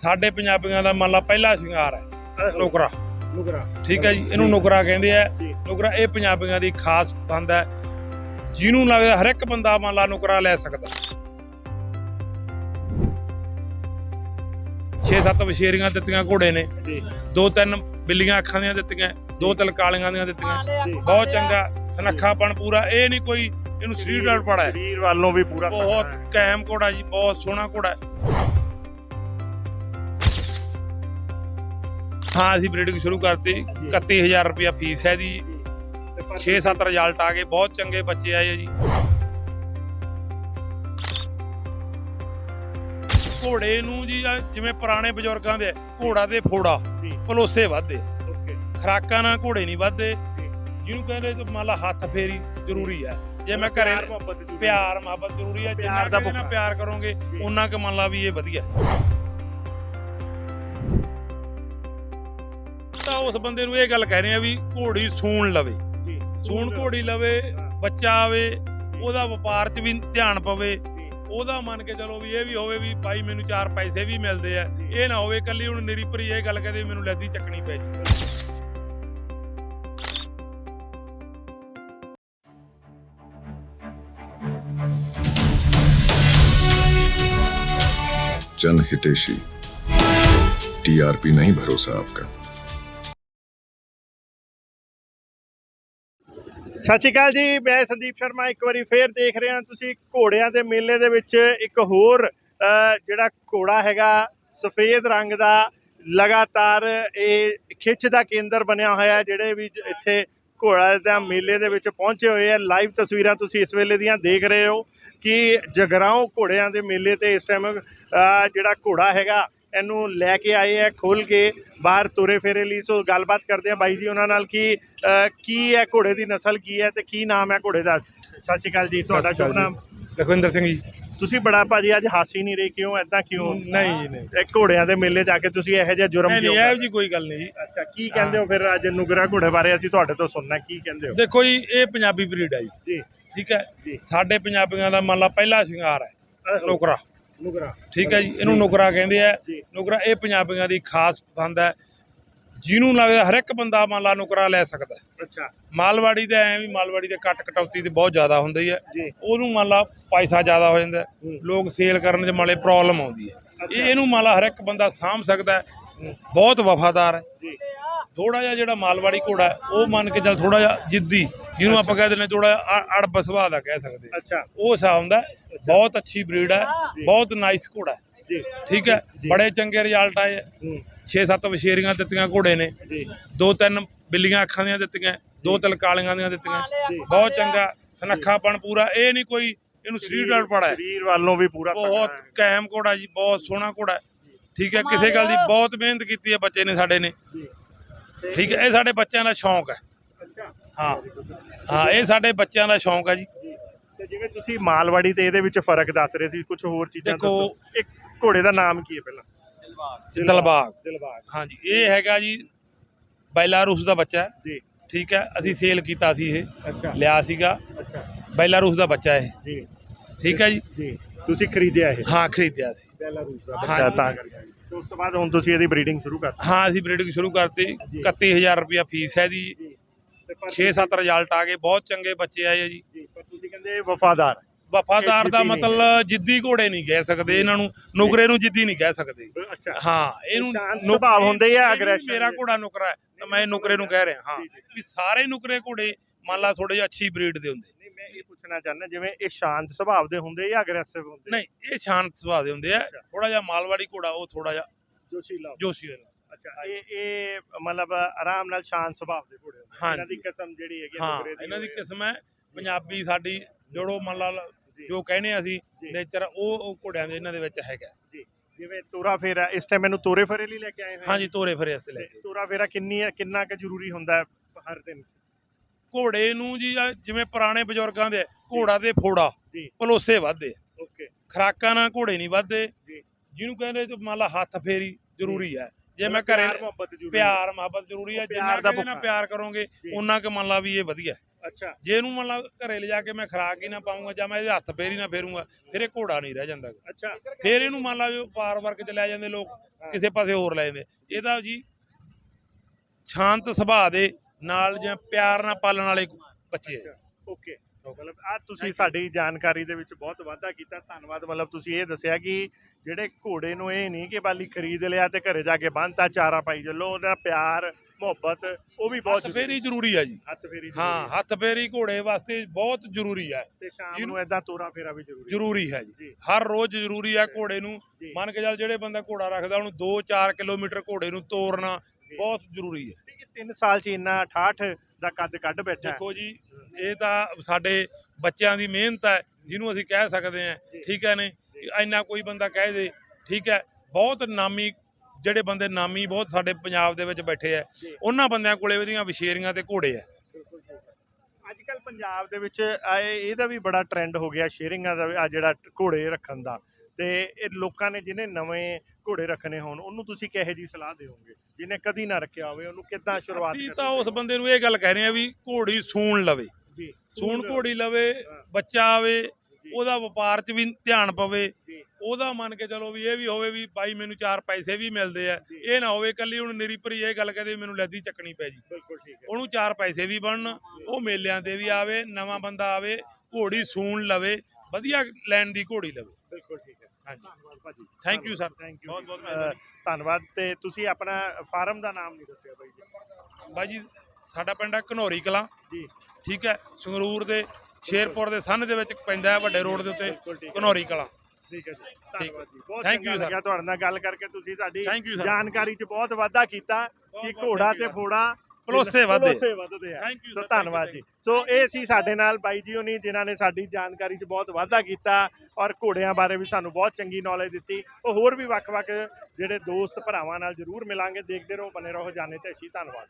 ਸਾਡੇ ਪੰਜਾਬੀਆਂ ਦਾ ਮੰਨ ਲਾ ਪਹਿਲਾ ਸ਼ਿੰਗਾਰ ਹੈ ਨੁਕਰਾ। ਨੁਕਰਾ ਠੀਕ ਹੈ ਜੀ ਇਹਨੂੰ ਨੁਕਰਾ ਕਹਿੰਦੇ ਆ। ਨੁਕਰਾ ਇਹ ਪੰਜਾਬੀਆਂ ਦੀ ਖਾਸ ਪਸੰਦ ਹੈ। ਜਿਹਨੂੰ ਲੱਗਦਾ ਹਰ ਇੱਕ ਬੰਦਾ ਮੰਨ ਲਾ ਨੁਕਰਾ ਲੈ ਸਕਦਾ। 6-7 ਵਸ਼ੇਰੀਆਂ ਦਿੱਤੀਆਂ ਘੋੜੇ ਨੇ। ਜੀ। ਦੋ ਤਿੰਨ ਬਿੱਲੀਆਂ ਅੱਖਾਂ ਦੀਆਂ ਦਿੱਤੀਆਂ ਦੋ ਤਿਲ ਕਾਲੀਆਂ ਦੀਆਂ ਦਿੱਤੀਆਂ। ਬਹੁਤ ਚੰਗਾ ਸੁਨੱਖਾਪਣ ਪੂਰਾ। ਇਹ ਨਹੀਂ ਕੋਈ ਇਹਨੂੰ ਸਰੀਰ ਨਾਲ ਪੜਾ ਹੈ। ਸਰੀਰ ਵੱਲੋਂ ਵੀ ਪੂਰਾ ਬਹੁਤ ਕਾਇਮ ਘੋੜਾ ਜੀ ਬਹੁਤ ਸੋਹਣਾ ਘੋੜਾ ਹੈ। ਹਾਂ ਅਸੀਂ ਬਰੀਡਿੰਗ ਸ਼ੁਰੂ ਕਰਤੀ 31000 ਰੁਪਇਆ ਫੀਸ ਹੈ ਦੀ 6-7 ਰਿਜ਼ਲਟ ਆ ਗਏ ਬਹੁਤ ਚੰਗੇ ਬੱਚੇ ਆਏ ਜੀ। ਘੋੜੇ ਨੂੰ ਜੀ ਜਿਵੇਂ ਪੁਰਾਣੇ ਬਜ਼ੁਰਗਾਂ ਦੇ ਘੋੜਾ ਤੇ ਫੋੜਾ। ਪਲੋਸੇ ਵੱਧਦੇ। ਖਰਾਕਾਂ ਨਾਲ ਘੋੜੇ ਨਹੀਂ ਵੱਧਦੇ। ਜਿਹਨੂੰ ਕਹਿੰਦੇ ਮੰਨ ਲਾ ਹੱਥ ਫੇਰੀ ਜ਼ਰੂਰੀ ਹੈ। ਜੇ ਮੈਂ ਘਰੇ ਪਿਆਰ ਮੁਹੱਬਤ ਜ਼ਰੂਰੀ ਹੈ ਜਿੰਨਾ ਦਾ। ਪਿਆਰ ਕਰੋਗੇ। ਉਹਨਾਂ ਕੁ ਮੰਨ ਲਾ ਵੀ ਇਹ ਵਧੀਆ। ਉਸ ਬੰਦੇ ਨੂੰ ਇਹ ਗੱਲ ਕਹਿ ਰਹੇ ਆ ਵੀ ਘੋੜੀ ਸੂਣ ਲਵੇ ਜੀ ਸੂਣ ਘੋੜੀ ਲਵੇ ਬੱਚਾ ਆਵੇ ਉਹਦਾ ਵਪਾਰ 'ਚ ਵੀ ਧਿਆਨ ਪਵੇ ਉਹਦਾ ਮੰਨ ਕੇ ਚਲੋ ਵੀ ਇਹ ਵੀ ਹੋਵੇ ਵੀ ਭਾਈ ਮੈਨੂੰ ਚਾਰ ਪੈਸੇ ਵੀ ਮਿਲਦੇ ਆ ਇਹ ਨਾ ਹੋਵੇ ਕੱਲੀ ਹੁਣ ਨਿਰੀ ਭਰੀ ਇਹ ਗੱਲ ਕਹਦੇ ਮੈਨੂੰ ਲੈਦੀ ਚੱਕਣੀ ਪੈ ਜੀ जन हितेशी टीआरपी नहीं भरोसा आपका ਸਤਿ ਸ਼੍ਰੀ ਅਕਾਲ ਜੀ, ਮੈਂ ਸੰਦੀਪ ਸ਼ਰਮਾ, ਇੱਕ ਵਾਰੀ ਫੇਰ ਦੇਖ ਰਿਹਾ ਤੁਸੀਂ ਘੋੜਿਆਂ ਦੇ ਮੇਲੇ ਦੇ ਵਿੱਚ ਇੱਕ ਹੋਰ ਜਿਹੜਾ ਘੋੜਾ ਹੈਗਾ, ਸਫੇਦ ਰੰਗ ਦਾ, ਲਗਾਤਾਰ ਇਹ ਖਿੱਚ ਦਾ ਕੇਂਦਰ ਬਣਿਆ ਹੋਇਆ ਜਿਹੜੇ ਵੀ ਇੱਥੇ ਘੋੜਾ ਦਾ ਮੇਲੇ ਦੇ ਵਿੱਚ ਪਹੁੰਚੇ ਹੋਏ ਆ ਲਾਈਵ ਤਸਵੀਰਾਂ ਤੁਸੀਂ ਇਸ ਵੇਲੇ ਦੀਆਂ ਦੇਖ ਰਹੇ ਹੋ ਕਿ ਜਗਰਾਉਂ ਘੋੜਿਆਂ ਦੇ ਮੇਲੇ ਤੇ ਇਸ ਟਾਈਮ ਜਿਹੜਾ ਘੋੜਾ ਹੈਗਾ ਇਹਨੂੰ ਲੈ ਕੇ ਆਏ ਆ ਖੋਲ ਕੇ ਬਾਹਰ ਤੁਰੇ ਫੇਰੇ ਲਈ। ਸੋ ਗੱਲਬਾਤ ਕਰਦੇ ਆ ਬਾਈ ਜੀ ਉਹਨਾਂ ਨਾਲ ਕਿ ਕੀ ਹੈ ਘੋੜੇ ਦੀ ਨਸਲ ਕੀ ਹੈ ਤੇ ਕੀ ਨਾਮ ਹੈ ਘੋੜੇ ਦਾ? ਸਤਿ ਸ਼੍ਰੀ ਅਕਾਲ ਜੀ ਤੁਹਾਡਾ ਸ਼ੁਭ ਨਾਮ? ਲਖਵਿੰਦਰ ਸਿੰਘ ਜੀ। ਤੁਸੀਂ ਬੜਾ ਭਾਜੀ ਅੱਜ ਹਾਸੀ ਨਹੀਂ ਰਹੇ ਕਿਉਂ ਐਦਾਂ ਕਿਉਂ? ਨਹੀਂ ਜੀ ਨਹੀਂ। ਇਹ ਘੋੜਿਆਂ ਦੇ ਮੇਲੇ ਜਾ ਕੇ ਤੁਸੀਂ ਇਹੋ ਜਿਹਾ ਜੁਰਮ ਕਿਉਂ ਨਹੀਂ ਇਹੋ ਜੀ ਕੋਈ ਗੱਲ ਨਹੀਂ ਜੀ। ਅੱਛਾ ਕੀ ਕਹਿੰਦੇ ਹੋ ਫਿਰ ਅੱਜ ਨੁਗਰਾ ਘੋੜੇ ਬਾਰੇ ਅਸੀਂ ਤੁਹਾਡੇ ਤੋਂ ਸੁਣਨਾ ਕੀ ਕਹਿੰਦੇ ਹੋ? ਦੇਖੋ ਜੀ ਇਹ ਪੰਜਾਬੀ ਬਰੀਡ ਹੈ ਜੀ। ਠੀਕ ਹੈ? ਸਾਡੇ ਪੰਜਾਬੀਆਂ ਦਾ ਮੰਨ ਲਾ ਪਹਿਲਾ ਸ਼ਿੰਗਾਰ ਹੈ ਨੁਕਰਾ ਨੁਗਰਾ। ਠੀਕ ਹੈ ਜੀ ਇਹਨੂੰ ਨੁਕਰਾ ਕਹਿੰਦੇ ਆ। ਜੀ। ਨੁਕਰਾ ਇਹ ਪੰਜਾਬੀਆਂ ਦੀ ਖਾਸ ਪਸੰਦ ਹੈ। ਜਿਹਨੂੰ ਲੱਗਦਾ ਹਰ ਇੱਕ ਬੰਦਾ ਮੰਨ ਲਾ ਨੁਕਰਾ ਲੈ ਸਕਦਾ। ਅੱਛਾ। ਮਾਲਵਾੜੀ ਦਾ ਐ ਵੀ ਮਾਲਵਾੜੀ ਦੇ ਕੱਟ ਕਟੌਤੀ ਤੇ ਬਹੁਤ ਜ਼ਿਆਦਾ ਹੁੰਦੀ ਹੈ। ਉਹਨੂੰ ਮੰਨ ਲਾ ਪੈਸਾ ਜ਼ਿਆਦਾ ਹੋ ਜਾਂਦਾ। ਲੋਕ ਸੇਲ ਕਰਨ 'ਚ ਮਾਲੇ ਪ੍ਰੋਬਲਮ ਆਉਂਦੀ ਹੈ। ਇਹ ਇਹਨੂੰ ਮੰਨ ਲਾ ਹਰ ਇੱਕ ਬੰਦਾ ਸਾਂਭ ਸਕਦਾ। ਬਹੁਤ ਵਫਾਦਾਰ ਹੈ। ਥੋੜਾ ਜਿਹਾ ਜਿਹੜਾ ਮਾਲਵਾੜੀ ਘੋੜਾ ਹੈ, ਉਹ ਮੰਨ ਕੇ ਚੱਲ ਥੋੜਾ ਜਿਹਾ ਜਿੱਦੀ। ਜਿਹਨੂੰ ਆਪਾਂ ਕਹਿੰਦੇ ਨੇ ਥੋੜਾ ਅੜਬ ਸੁਭਾਅ ਦਾ ਕਹਿ ਸਕਦੇ। ਅੱਛਾ। ਉਹ ਹਿਸਾਬ ਹੁੰਦਾ। ਬਹੁਤ ਅੱਛੀ ਬਰੀਡ ਹੈ। ਬਹੁਤ ਨਾਈਸ ਘੋੜਾ ਹੈ। ਜੀ। ਠੀਕ ਹੈ। ਬੜੇ ਚੰਗੇ ਰਿਜ਼ਲਟ ਆਏ ਹੂੰ। 6-7 ਵਸ਼ੇਰੀਆਂ ਦਿੱਤੀਆਂ ਘੋੜੇ ਨੇ। ਜੀ। ਦੋ ਤਿੰਨ ਬਿੱਲੀਆਂ ਅੱਖਾਂ ਦੀਆਂ ਦਿੱਤੀਆਂ ਦੋ ਤਿਲ ਕਾਲੀਆਂ ਦੀਆਂ ਦਿੱਤੀਆਂ। ਬਹੁਤ ਚੰਗਾ ਸੁਨੱਖਾਪਣ ਪੂਰਾ। ਇਹ ਨਹੀਂ ਕੋਈ ਇਹਨੂੰ ਸਰੀਰ ਨਾਲ ਪੜਾ ਹੈ। ਸਰੀਰ ਵੱਲੋਂ ਵੀ ਪੂਰਾ ਬਹੁਤ। ਕਾਇਮ ਘੋੜਾ ਜੀ ਬਹੁਤ ਸੋਹਣਾ ਘੋੜਾ ਹੈ। ਠੀਕ ਹੈ? ਕਿਸੇ ਗੱਲ ਦੀ ਬਹੁਤ ਮਿਹਨਤ ਕੀਤੀ ਹੈ ਬੱਚੇ ਨੇ ਸਾਡੇ ਨੇ। ਠੀਕ ਹੈ? ਇਹ ਸਾਡੇ ਬੱਚਿਆਂ ਦਾ ਸ਼ੌਂਕ ਹੈ। ਹਾਂ। ਹਾਂ ਇਹ ਸਾਡੇ ਬੱਚਿਆਂ ਦਾ ਸ਼ੌਂਕ ਹੈ ਜੀ। ਤੇ ਜਿਵੇਂ ਤੁਸੀਂ ਮਾਲਵਾੜੀ ਤੇ ਇਹਦੇ ਵਿੱਚ ਫ਼ਰਕ ਦੱਸ ਰਹੇ ਸੀ ਕੁਝ ਹੋਰ ਚੀਜ਼ਾਂ ਦੇਖੋ- ਦੱਸੋ। ਇੱਕ ਘੋੜੇ ਦਾ ਨਾਮ ਕੀ ਹੈ ਪਹਿਲਾਂ? ਦਿਲਬਾਗ। ਦਿਲਬਾਗ। ਹਾਂਜੀ ਇਹ ਹੈਗਾ ਜੀ ਬੈਲਾਰੂਸ ਦਾ ਬੱਚਾ ਹੈ। ਜੀ। ਠੀਕ ਹੈ ਅਸੀਂ ਸੇਲ ਕੀਤਾ ਸੀ ਇਹ। ਅੱਛਾ। ਲਿਆ ਸੀਗਾ। ਅੱਛਾ। ਬੈਲਾਰੂਸ ਦਾ ਬੱਚਾ ਇਹ। ਜੀ। ਠੀਕ ਹੈ ਜੀ। ਜੀ। ਤੁਸੀਂ ਖਰੀਦਿਆ ਇਹ? ਹਾਂ ਖਰੀਦਿਆ ਸੀ। ਬੈਲਾਰੂਸ ਦਾ। ਬੱਚਾ ਤਾਂ ਕਰਕੇ। ਤੇ ਉਸ ਤੋਂ ਬਾਅਦ ਹੁਣ ਤੁਸੀਂ ਇਹਦੀ ਬਰੀਡਿੰਗ ਸ਼ੁਰੂ ਕਰ ਹਾਂ ਅਸੀਂ ਬਰੀਡਿੰਗ ਸ਼ੁਰੂ ਕਰਤੀ। ਜੀ। 31000 ਰੁਪਇਆ ਫੀਸ ਹੈ ਦੀ 6-7 ਰਿਜ਼ਲਟ ਆ ਗਏ ਬਹੁਤ ਚੰਗੇ ਬੱਚੇ ਆਏ ਜੀ। ਪਰ ਤੁਸੀਂ ਕਹਿੰਦੇ ਵਫਾਦਾਰ। ਵਫਾਦਾਰ ਦਾ ਮਤਲਬ ਜਿੱਦੀ ਘੋੜੇ ਨਹੀਂ ਕਹਿ ਸਕਦੇ ਇਹਨਾਂ ਨੂੰ ਨੁਕਰੇ ਨੂੰ ਜਿੱਦੀ ਨਹੀਂ ਕਹਿ ਸਕਦੇ। ਹਾਂ ਇਹਨੂੰ ਸੁਭਾਅ ਹੁੰਦੇ ਆ, aggression ਮੇਰਾ। ਘੋੜਾ ਨੁਕਰਾ ਹੈ ਤਾਂ ਮੈਂ ਨੁਕਰੇ ਨੂੰ ਕਹਿ ਰਿਹਾ ਹਾਂ। ਵੀ ਸਾਰੇ ਨੁਕਰੇ ਘੋੜੇ ਮੰਨ ਲਾ ਥੋੜੇ ਜਿਹਾ ਅੱਛੀ ਬਰੀਡ ਦੇ ਹੁੰਦੇ। ਨਹੀਂ ਮੈਂ ਇਹ ਪੁੱਛਣਾ ਚਾਹੁੰਦਾ ਜਿਵੇਂ ਇਹ ਸ਼ਾਂਤ ਸੁਭਾਅ ਦੇ ਹੁੰਦੇ ਜਾਂ ਅਗਰੈਸਿਵ ਹੁੰਦੇ? ਨਹੀਂ ਇਹ ਸ਼ਾਂਤ ਸੁਭਾਅ ਦੇ ਹੁੰਦੇ ਆ। ਥੋੜਾ ਜਿਹਾ ਮਾਲਵਾੜੀ ਘੋੜਾ ਉਹ ਥੋੜਾ ਜਿਹਾ ਜੋਸ਼ੀਲਾ। ਜੋਸ਼ੀ ਹੋਇਆ ਅੱਛਾ ਇਹ ਇਹ ਮਤਲਬ ਆਰਾਮ ਨਾਲ ਸ਼ਾਂਤ ਸੁਭਾਅ ਦੇ ਘੋੜੇ ਹੁੰਦੇ ਆ। ਹਾਂਜੀ। ਇਹਨਾਂ ਦੀ ਕਿਸਮ ਜਿਹੜੀ ਹੈਗੀ ਆ ਹਾਂ ਨੁਕਰੇ ਇਹਨਾਂ ਦੀ ਹੋਵੇ। ਕਿਸਮ ਹੈ ਪੰਜਾਬੀ ਸਾਡੀ ਜੋੜੋ ਮੰਨ ਲਾ ਜੀ। ਜੋ ਕਹਿੰਦੇ ਆ ਅਸੀਂ ਜੀ। ਨੇਚਰ ਉਹ ਉਹ ਘੋੜਿਆਂ ਦੇ ਇਹਨਾਂ ਦੇ ਵਿੱਚ ਹੈਗਾ ਜੀ ਜਿਵੇਂ ਤੋਰਾ ਫੇਰਾ ਇਸ ਟਾਈਮ ਇਹਨੂੰ ਤੋਰੇ ਫੇਰੇ ਲਈ ਲੈ ਕੇ ਆਏ ਹੋਏ ਆ। ਹਾਂਜੀ ਤੋਰੇ ਫਰੇ ਅਸਲੇ ਤੇ ਤੋਰਾ ਫੇਰਾ ਕਿੰਨੀ ਹੈ ਕਿੰਨਾ ਕੁ ਜ਼ਰੂਰੀ ਹੁੰਦਾ ਹੈ ਹਰ ਦਿਨ ਘੋੜੇ ਨੂੰ ਜੀ ਜਿਵੇਂ ਪੁਰਾਣੇ ਬਜ਼ੁਰਗਾਂ ਦੇ ਘੋੜਾ ਤੇ ਫੋੜਾ ਜੀ। ਪਲੋਸੇ ਵੱਧਦੇ ਓਕੇ ਖਰਾਕਾਂ ਨਾਲ ਘੋੜੇ ਨਹੀਂ ਵੱਧਦੇ ਜੀ। ਜਿਹਨੂੰ ਕਹਿੰਦੇ ਮੰਨ ਲਾ ਹੱਥ ਫੇਰੀ ਜ਼ਰੂਰੀ ਹੈ ਜੇ ਮੈਂ ਘਰੇ ਪਿਆਰ ਮੁਹੱਬਤ ਜ਼ਰੂਰੀ ਹੈ। ਜਿੰਨਾ ਦਾ ਕੁ ਨਾਲ। ਪਿਆਰ ਕਰੋਗੇ। ਉਹਨਾਂ ਕੁ ਮੰਨ ਲਾ ਵੀ ਇਹ ਵਧੀਆ ਅੱਛਾ। ਜੇ ਇਹਨੂੰ ਮੰਨ ਲਾ ਘਰੇ ਲਿਜਾ ਕੇ ਮੈਂ ਖਰਾਕ ਹੀ ਨਾ ਪਾਉਂਗਾ ਜਾਂ ਮੈਂ ਇਹਦੇ ਹੱਥ ਫੇਰ ਹੀ ਨਾ ਫੇਰੂੰਗਾ ਫਿਰ ਇਹ ਘੋੜਾ ਨਹੀਂ ਰਹਿ ਜਾਂਦਾ। ਅੱਛਾ। ਫਿਰ ਇਹਨੂੰ ਮੰਨ ਲਾ ਪਾਰ ਵਰਗ ਚ ਲੈ ਜਾਂਦੇ ਲੋਕ ਕਿਸੇ ਪਾਸੇ ਹੋਰ ਲੈ ਜਾਂਦੇ। ਇਹਦਾ ਜੀ ਸ਼ਾਂਤ ਸੁਭਾਅ ਦੇ ਨਾਲ ਜਾਂ ਪਿਆਰ ਨਾਲ ਪਾਲਣ ਵਾਲੇ ਬੱਚੇ ਓਕੇ। ਮਤਲਬ ਆ ਤੁਸੀਂ ਸਾਡੀ ਜਾਣਕਾਰੀ ਦੇ ਵਿੱਚ ਬਹੁਤ ਵਾਧਾ ਕੀਤਾ। ਧੰਨਵਾਦ। ਮਤਲਬ ਤੁਸੀਂ ਇਹ ਦੱਸਿਆ ਕਿ ਜਿਹੜੇ ਘੋੜੇ ਨੂੰ ਇਹ ਨਹੀਂ ਕਿ ਬਾਲੀ ਖਰੀਦ ਲਿਆ ਤੇ ਘਰੇ ਜਾ ਕੇ ਬੰਨਤਾ ਚਾਰਾ ਪਾਈ ਚੱਲੋ ਉਹਦਾ ਪਿਆਰ ਮੁਹੱਬਤ ਉਹ ਵੀ ਬਹੁਤ ਫੇਰੀ ਜ਼ਰੂਰੀ ਆ ਜੀ ਹੱਥ ਫੇਰੀ ਹਾਂ ਹੈ। ਹੱਥ ਫੇਰੀ ਘੋੜੇ ਵਾਸਤੇ ਬਹੁਤ ਜ਼ਰੂਰੀ ਹੈ ਤੇ ਸ਼ਾਮ ਨੂੰ ਏਦਾਂ ਤੋਰਾ ਫੇਰਾ ਵੀ ਜ਼ਰੂਰੀ ਹੈ। ਜ਼ਰੂਰੀ ਹੈ ਜੀ ਹਰ ਰੋਜ਼ ਜ਼ਰੂਰੀ ਹੈ ਘੋੜੇ ਨੂੰ। ਮੰਨ ਕੇ ਚੱਲ ਜਿਹੜੇ ਬੰਦਾ ਘੋੜਾ ਰੱਖਦਾ ਉਹਨੂੰ 2-4 ਕਿਲੋਮੀਟਰ ਘੋੜੇ ਨੂੰ ਤੋਰਨਾ। ਬਹੁਤ ਜ਼ਰੂਰੀ ਹੈ ਹੈ, ਤਿੰਨ ਸਾਲ ਚ ਇੰਨਾ 68 ਦਾ ਕੱਦ ਕੱਢ ਬੈਠਾ ਹੈ। ਦੇਖੋ ਜੀ ਇਹ ਤਾਂ ਸਾਡੇ ਬੱਚਿਆਂ ਦੀ ਮਿਹਨਤ ਹੈ ਜਿਹਨੂੰ ਅਸੀਂ ਕਹਿ ਸਕਦੇ ਹਾਂ। ਠੀਕ ਹੈ ਨੇ ਇੰਨਾ ਕੋਈ ਬੰਦਾ ਕਹਿ ਦੇ ਠੀਕ ਹੈ ਬਹੁਤ ਨਾਮੀ ਜਿਹੜੇ ਬੰਦੇ ਨਾਮੀ ਬਹੁਤ ਸਾਡੇ ਪੰਜਾਬ ਦੇ ਵਿੱਚ ਬੈਠੇ ਆ। ਉਹਨਾਂ ਬੰਦਿਆਂ ਕੋਲੇ ਉਹਦੀਆਂ ਵਿਸ਼ੇਰੀਆਂ ਤੇ ਘੋੜੇ ਆ। ਅੱਜ ਕੱਲ ਪੰਜਾਬ ਦੇ ਵਿੱਚ ਇਹਦਾ ਵੀ ਬੜਾ ਟ੍ਰੈਂਡ ਹੋ ਗਿਆ ਸ਼ੇਅਰਿੰਗਾਂ ਦਾ ਆ ਜਿਹੜਾ ਘੋੜੇ ਰੱਖਣ ਦਾ। ਤੇ ਇਹ ਲੋਕਾਂ ਨੇ ਜਿਹਨੇ ਨਵੇਂ ਘੋੜੇ ਰੱਖਣੇ ਹੋਣ ਉਹਨੂੰ ਤੁਸੀਂ ਕਿਹੋ ਜੀ ਸਲਾਹ ਦਿਓਗੇ? ਜਿਹਨੇ ਕਦੀ ਨਾ ਰੱਖਿਆ ਹੋਵੇ ਉਹਨੂੰ ਕਿੱਦਾਂ ਸ਼ੁਰੂਆਤ ਅਸੀਂ ਤਾਂ ਉਸ ਬੰਦੇ ਨੂੰ ਇਹ ਗੱਲ ਕਹਿ ਰਹੇ ਆ ਵੀ ਘੋੜੀ ਸੂਣ ਲਵੇ। ਸੂਣ ਘੋੜੀ ਲਵੇ। ਬੱਚਾ ਆਵੇ ਉਹਦਾ ਵਪਾਰ 'ਚ ਵੀ ਧਿਆਨ ਪਵੇ। ਉਹਦਾ ਮੰਨ ਕੇ ਚਲੋ ਵੀ ਇਹ ਵੀ ਹੋਵੇ ਵੀ ਬਾਈ ਮੈਨੂੰ ਚਾਰ ਪੈਸੇ ਵੀ ਮਿਲਦੇ ਆ। ਇਹ ਨਾ ਹੋਵੇ ਕੱਲੀ ਹੁਣ ਨਿਰੀ ਭਰੀ ਇਹ ਗੱਲ ਕਹਦੇ ਮੈਨੂੰ ਲੈਦੀ ਚੱਕਣੀ ਪੈ ਜੀ। ਹੈ। ਉਹਨੂੰ ਚਾਰ ਪੈਸੇ ਵੀ ਬਣਨ ਉਹ ਮੇਲਿਆਂ ਤੇ ਵੀ ਆਵੇ ਨਵਾਂ ਬੰਦਾ ਆਵੇ ਘੋੜੀ ਸੂਣ ਲਵੇ ਵਧੀਆ ਲੈਣ ਦੀ ਘੋੜੀ ਲਵੇ। ਬਿਲਕੁਲ ਠੀਕ ਹੈ। ਹਾਂਜੀ। ਧੰਨਵਾਦ ਭਾਜੀ। Thank you, sir. Thank you ਬਹੁਤ ਬਹੁਤ ਧੰਨਵਾਦ। ਤੇ ਤੁਸੀਂ ਆਪਣਾ ਫਾਰਮ ਦਾ ਨਾਮ ਨਹੀਂ ਦੱਸਿਆ ਬਾਈ ਜੀ। ਬਾਈ ਜੀ ਸਾਡਾ ਪਿੰਡ ਆ ਘਨੌਰੀ ਕਲਾਂ। ਜੀ। ਠੀਕ ਹੈ ਸੰਗਰੂਰ ਦੇ ਸ਼ੇਰਪੁਰ ਦੇ ਸੰਨ ਦੇ ਵਿੱਚ ਪੈਂਦਾ ਹੈ ਵੱਡੇ ਰੋਡ ਦੇ ਉੱਤੇ ਘਨੌਰੀ ਕਲਾਂ। ਠੀਕ ਹੈ ਜੀ। ਧੰਨਵਾਦ ਜੀ। ਬਹੁਤ ਚੰਗਾ. ਲੱਗਿਆ ਤੁਹਾਡੇ ਨਾਲ ਗੱਲ ਕਰਕੇ ਤੁਸੀਂ ਸਾਡੀ ਜਾਣਕਾਰੀ 'ਚ ਬਹੁਤ ਵਾਧਾ ਕੀਤਾ ਕਿ ਘੋੜਾ ਤੇ. ਫੋੜਾ ਭਰੋਸੇ ਵੱਧਦੇ। ਭਰੋਸੇ ਵੱਧਦੇ ਆ। ਥੈਂਕ ਯੂ ਸੋ ਧੰਨਵਾਦ ਜੀ। ਸੋ ਇਹ ਸੀ ਸਾਡੇ ਨਾਲ ਬਾਈ ਜੀ ਹੋਣੀ ਜਿਨ੍ਹਾਂ ਨੇ ਸਾਡੀ ਜਾਣਕਾਰੀ 'ਚ ਬਹੁਤ ਵਾਧਾ ਕੀਤਾ ਔਰ ਘੋੜਿਆਂ ਬਾਰੇ ਵੀ ਸਾਨੂੰ ਬਹੁਤ ਚੰਗੀ ਨੌਲੇਜ ਦਿੱਤੀ। ਉਹ ਹੋਰ ਵੀ ਵੱਖ-ਵੱਖ ਜਿਹੜੇ ਦੋਸਤ ਭਰਾਵਾਂ ਨਾਲ ਜ਼ਰੂਰ ਮਿਲਾਂਗੇ। ਦੇਖਦੇ ਰਹੋ ਬਨੇ ਰਹੋ ਜਾਣੇ ਤੇ ਅਸ਼ੀ। ਧੰਨਵਾਦ।